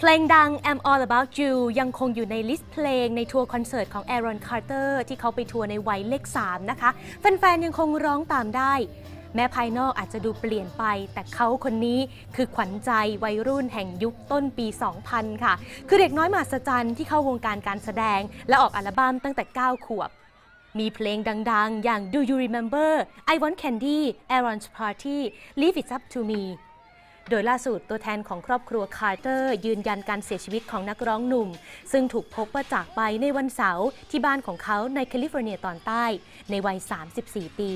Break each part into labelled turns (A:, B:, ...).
A: เพลงดัง I'm All About You ยังคงอยู่ในลิสต์เพลงในทัวร์คอนเสิร์ตของ Aaron Carter ที่เขาไปทัวร์ในวัยเลข 3 นะคะ แฟน ๆ ยังคงร้องตามได้ แม้ภายนอกอาจจะดูเปลี่ยนไป แต่เขาคนนี้คือขวัญใจวัยรุ่นแห่งยุคต้นปี 2000 ค่ะ คือเด็กน้อยมหัศจรรย์ที่เข้าวงการการแสดง และออกอัลบั้มตั้งแต่ 9 ขวบ มีเพลงดัง ๆ อย่าง Do You Remember I Want Candy Aaron's Party Leave It Up to Me โดยล่าสุดตัวแทนของครอบครัวคาร์เตอร์ ยืนยันการเสียชีวิตของนักร้องหนุ่ม ซึ่งถูกพบว่าจากไปในวันเสาร์ที่บ้านของเขาในแคลิฟอร์เนียตอนใต้ ในวัย 34 ปี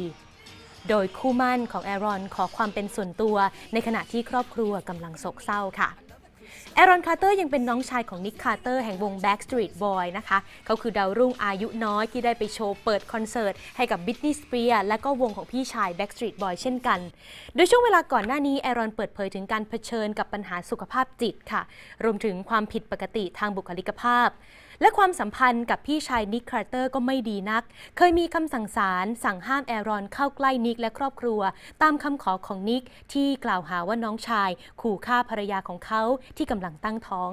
A: โดยคู่มั่นของแอรอนขอความเป็นส่วนตัว ในขณะที่ครอบครัวกำลังโศกเศร้าค่ะ แอรอนคาร์เตอร์ยังเป็นน้องชายของนิกคาร์เตอร์แห่งวง Backstreet Boy นะคะ เขาคือดาวรุ่งอายุน้อยที่ได้ไปโชว์เปิดคอนเสิร์ต ให้กับ Britney Spears และก็วงของพี่ชาย Backstreet Boy เช่นกัน โดยช่วงเวลาก่อนหน้านี้แอรอนเปิดเผยถึงการเผชิญกับปัญหาสุขภาพจิตค่ะ รวมถึงความผิดปกติทางบุคลิกภาพและความสัมพันธ์กับพี่ชายนิกคาร์เตอร์ก็ไม่ดีนัก เคยมีคำสั่งศาลสั่งห้ามแอรอนเข้าใกล้นิกและครอบครัว ตามคำขอของนิกที่กล่าวหาว่าน้องชาย ขู่ฆ่าภรรยาของเขาที่กำลังตั้งท้อง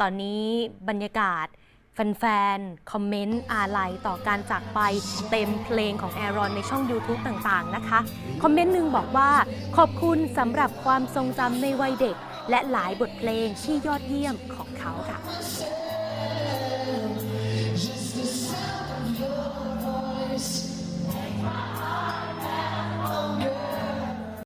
A: ตอนนี้บรรยากาศแฟนๆ คอมเมนต์ อาลัยต่อการจากไปเต็มเพลงของแอรอนในช่อง YouTube ต่างๆ นะคะ คอมเมนต์หนึ่งบอกว่า ขอบคุณสำหรับความทรงจำในวัยเด็ก และหลายบทเพลงที่ยอดเยี่ยมของเขาค่ะ Je